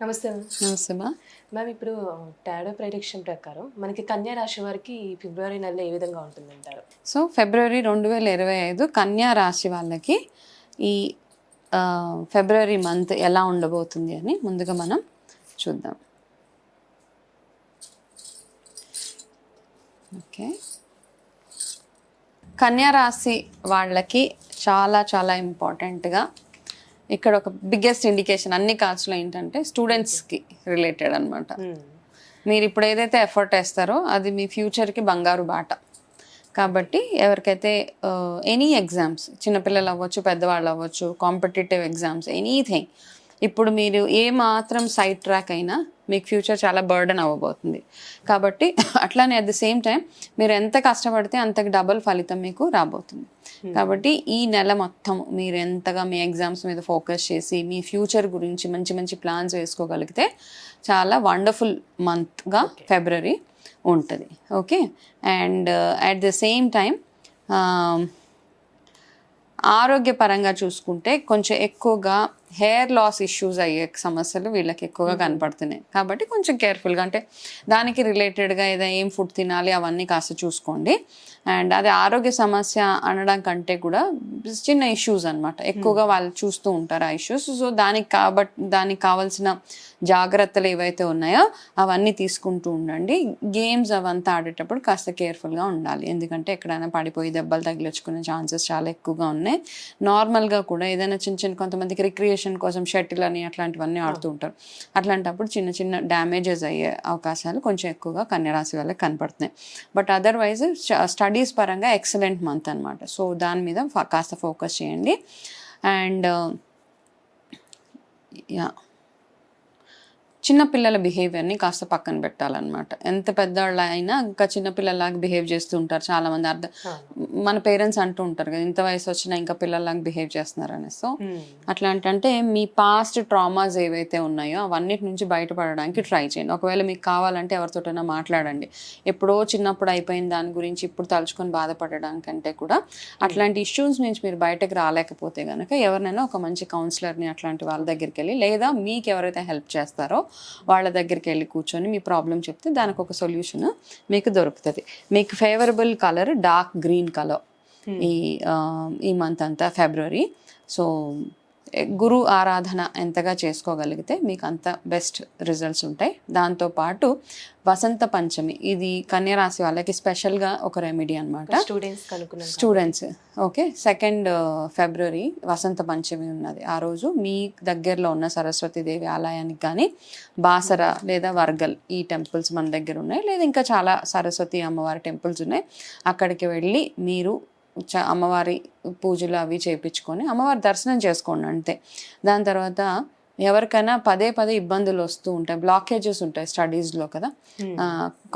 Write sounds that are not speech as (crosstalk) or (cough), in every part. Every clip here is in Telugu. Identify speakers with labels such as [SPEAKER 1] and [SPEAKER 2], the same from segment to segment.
[SPEAKER 1] నమస్తే మ్యామ్.
[SPEAKER 2] నమస్తే మా
[SPEAKER 1] మ్యామ్ ఇప్పుడు టాడో ప్రైడిక్షన్ ప్రకారం మనకి కన్యా రాశి వారికి ఫిబ్రవరి నెలలో ఏ విధంగా ఉంటుందంటారు?
[SPEAKER 2] సో ఫిబ్రవరి రెండు వేల ఇరవై ఐదు కన్యా రాశి వాళ్ళకి ఈ ఫిబ్రవరి మంత్ ఎలా ఉండబోతుంది అని ముందుగా మనం చూద్దాం. ఓకే. కన్యా రాశి వాళ్ళకి చాలా చాలా ఇంపార్టెంట్గా ఇక్కడ ఒక బిగ్గెస్ట్ ఇండికేషన్ అన్ని కార్డ్స్లో ఏంటంటే స్టూడెంట్స్కి రిలేటెడ్ అన్నమాట. మీరు ఇప్పుడు ఏదైతే ఎఫర్ట్ వేస్తారో అది మీ ఫ్యూచర్కి బంగారు బాట. కాబట్టి ఎవరికైతే ఎనీ ఎగ్జామ్స్ చిన్నపిల్లలు అవ్వచ్చు పెద్దవాళ్ళు అవ్వచ్చు కాంపిటేటివ్ ఎగ్జామ్స్ ఎనీథింగ్ ఇప్పుడు మీరు ఏ మాత్రం సైడ్ ట్రాక్ అయినా మీకు ఫ్యూచర్ చాలా బర్డన్ అవ్వబోతుంది. కాబట్టి అట్లానే అట్ ది సేమ్ టైం మీరు ఎంత కష్టపడితే అంతకు డబుల్ ఫలితం మీకు రాబోతుంది. కాబట్టి ఈ నెల మొత్తం మీరు ఎంతగా మీ ఎగ్జామ్స్ మీద ఫోకస్ చేసి మీ ఫ్యూచర్ గురించి మంచి మంచి ప్లాన్స్ వేసుకోగలిగితే చాలా వండర్ఫుల్ మంత్గా ఫిబ్రవరి ఉంటుంది. Okay and at the same time ఆరోగ్యపరంగా చూసుకుంటే కొంచెం ఎక్కువగా హెయిర్ లాస్ ఇష్యూస్ అయ్యే సమస్యలు వీళ్ళకి ఎక్కువగా కనపడుతున్నాయి. కాబట్టి కొంచెం కేర్ఫుల్గా అంటే దానికి రిలేటెడ్గా ఏదైనా ఏం ఫుడ్ తినాలి అవన్నీ కాస్త చూసుకోండి. అండ్ అది ఆరోగ్య సమస్య అనడం కంటే కూడా చిన్న ఇష్యూస్ అన్నమాట. ఎక్కువగా వాళ్ళు చూస్తూ ఉంటారు ఆ ఇష్యూస్ సో దానికి కాబట్టి దానికి కావాల్సిన జాగ్రత్తలు ఏవైతే ఉన్నాయో అవన్నీ తీసుకుంటూ ఉండండి. గేమ్స్ అవంతా ఆడేటప్పుడు కాస్త కేర్ఫుల్గా ఉండాలి. ఎందుకంటే ఎక్కడైనా పడిపోయి దెబ్బలు తగిలించుకునే ఛాన్సెస్ చాలా ఎక్కువగా ఉన్నాయి. నార్మల్గా కూడా ఏదైనా చిన్న చిన్న కొంతమందికి రిక్రియేషన్ కోసం షటిల్ అని అట్లాంటివన్నీ ఆడుతూ ఉంటారు. అట్లాంటప్పుడు చిన్న చిన్న డ్యామేజెస్ అయ్యే అవకాశాలు కొంచెం ఎక్కువగా కన్యరాశి వాళ్ళకి కనపడుతున్నాయి. బట్ అదర్వైజ్ స్టడీస్ పరంగా ఎక్సలెంట్ మంత్ అనమాట సో దాని మీద కాస్త ఫోకస్ చేయండి. And yeah. చిన్నపిల్లల బిహేవియర్ని కాస్త పక్కన పెట్టాలన్నమాట. ఎంత పెద్దవాళ్ళు అయినా ఇంకా చిన్నపిల్లలాగా బిహేవ్ చేస్తూ ఉంటారు. చాలా మంది అర్థం మన పేరెంట్స్ అంటూ ఉంటారు కదా ఇంత వయసు వచ్చినా ఇంకా పిల్లల్లాగా బిహేవ్ చేస్తున్నారని సో అట్లాంటి అంటే మీ పాస్ట్ ట్రామాస్ ఏవైతే ఉన్నాయో అవన్నిటి నుంచి బయటపడడానికి ట్రై చేయండి. ఒకవేళ మీకు కావాలంటే ఎవరితోటైనా మాట్లాడండి. ఎప్పుడో చిన్నప్పుడు అయిపోయిన దాని గురించి ఇప్పుడు తలుచుకొని బాధపడడానికంటే కూడా అట్లాంటి ఇష్యూస్ నుంచి మీరు బయటకు రాలేకపోతే కనుక ఎవరినైనా ఒక మంచి కౌన్సిలర్ని అట్లాంటి వాళ్ళ దగ్గరికి వెళ్ళి లేదా మీకు ఎవరైతే హెల్ప్ చేస్తారో వాళ్ళ దగ్గరికి వెళ్ళి కూర్చొని మీ ప్రాబ్లం చెప్తే దానికి ఒక సొల్యూషన్ మీకు దొరుకుతుంది. మీకు favourable colour dark green colour ఈ ఈ మంత్ అంతా ఫిబ్రవరి సో గురు ఆరాధన ఎంతగా చేసుకోగలిగితే మీకు అంత బెస్ట్ రిజల్ట్స్ ఉంటాయి. దాంతోపాటు వసంత పంచమి ఇది కన్యరాశి వాళ్ళకి స్పెషల్గా ఒక రెమెడీ అన్నమాట.
[SPEAKER 1] Students
[SPEAKER 2] students okay. సెకండ్ ఫిబ్రవరి వసంత పంచమి ఉన్నది. ఆ రోజు మీ దగ్గరలో ఉన్న సరస్వతి దేవి ఆలయానికి కానీ బాసర లేదా వర్గల్ ఈ టెంపుల్స్ మన దగ్గర ఉన్నాయి. లేదా ఇంకా చాలా సరస్వతి అమ్మవారి టెంపుల్స్ ఉన్నాయి. అక్కడికి వెళ్ళి మీరు అమ్మవారి పూజలు అవి చేయించుకొని అమ్మవారి దర్శనం చేసుకోండి అంతే. దాని తర్వాత ఎవరికైనా పదే పదే ఇబ్బందులు వస్తూ ఉంటాయి. బ్లాకేజెస్ ఉంటాయి స్టడీస్లో కదా.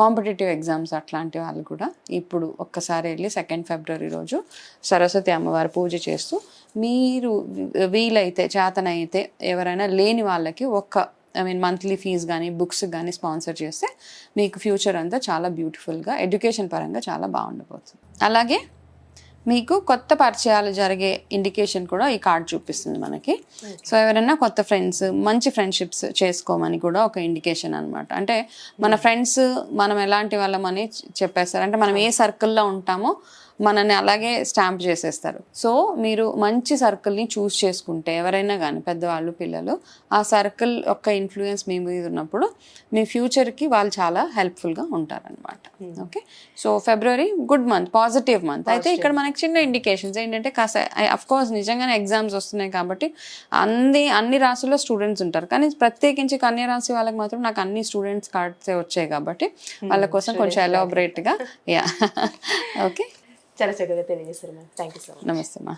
[SPEAKER 2] కాంపిటేటివ్ ఎగ్జామ్స్ అట్లాంటి వాళ్ళు కూడా ఇప్పుడు ఒక్కసారి వెళ్ళి సెకండ్ ఫిబ్రవరి రోజు సరస్వతి అమ్మవారి పూజ చేస్తూ మీరు వీలైతే చేతనైతే ఎవరైనా లేని వాళ్ళకి ఒక్క ఐ మీన్ మంత్లీ ఫీజ్ కానీ బుక్స్ కానీ స్పాన్సర్ చేస్తే మీకు ఫ్యూచర్ అంతా చాలా బ్యూటిఫుల్గా ఎడ్యుకేషన్ పరంగా చాలా బాగుండబోతుంది అలాగే మీకు కొత్త పరిచయాలు జరిగే ఇండికేషన్ కూడా ఈ కార్డ్ చూపిస్తుంది మనకి. సో ఎవరైనా కొత్త ఫ్రెండ్స్ మంచి ఫ్రెండ్షిప్స్ చేసుకోమని కూడా ఒక ఇండికేషన్ అన్నమాట. అంటే మన ఫ్రెండ్స్ మనం ఎలాంటి వాళ్ళమని చెప్పేస్తారు? అంటే మనం ఏ సర్కిల్లో ఉంటామో మనని అలాగే స్టాంప్ చేసేస్తారు. సో మీరు మంచి సర్కిల్ని చూస్ చేసుకుంటే ఎవరైనా కానీ పెద్దవాళ్ళు పిల్లలు ఆ సర్కిల్ యొక్క ఇన్ఫ్లుయెన్స్ మీ మీద ఉన్నప్పుడు మీ ఫ్యూచర్కి వాళ్ళు చాలా హెల్ప్ఫుల్గా ఉంటారనమాట ఓకే? సో ఫిబ్రవరి గుడ్ మంత్ పాజిటివ్ మంత్. అయితే ఇక్కడ మనకి చిన్న ఇండికేషన్స్ ఏంటంటే కాస్త అఫ్ కోర్స్ నిజంగానే ఎగ్జామ్స్ వస్తున్నాయి కాబట్టి అన్ని అన్ని రాశుల్లో స్టూడెంట్స్ ఉంటారు. కానీ ప్రత్యేకించి కన్యా రాశి వాళ్ళకి మాత్రం నాకు అన్ని స్టూడెంట్స్ కార్డ్సే వచ్చాయి కాబట్టి వాళ్ళ కోసం కొంచెం ఎలాబరేట్గా యా (laughs) ఓకే?
[SPEAKER 1] చాలా చక్కగా తెలియజేశారు ma'am thank you so much
[SPEAKER 2] నమస్తే మా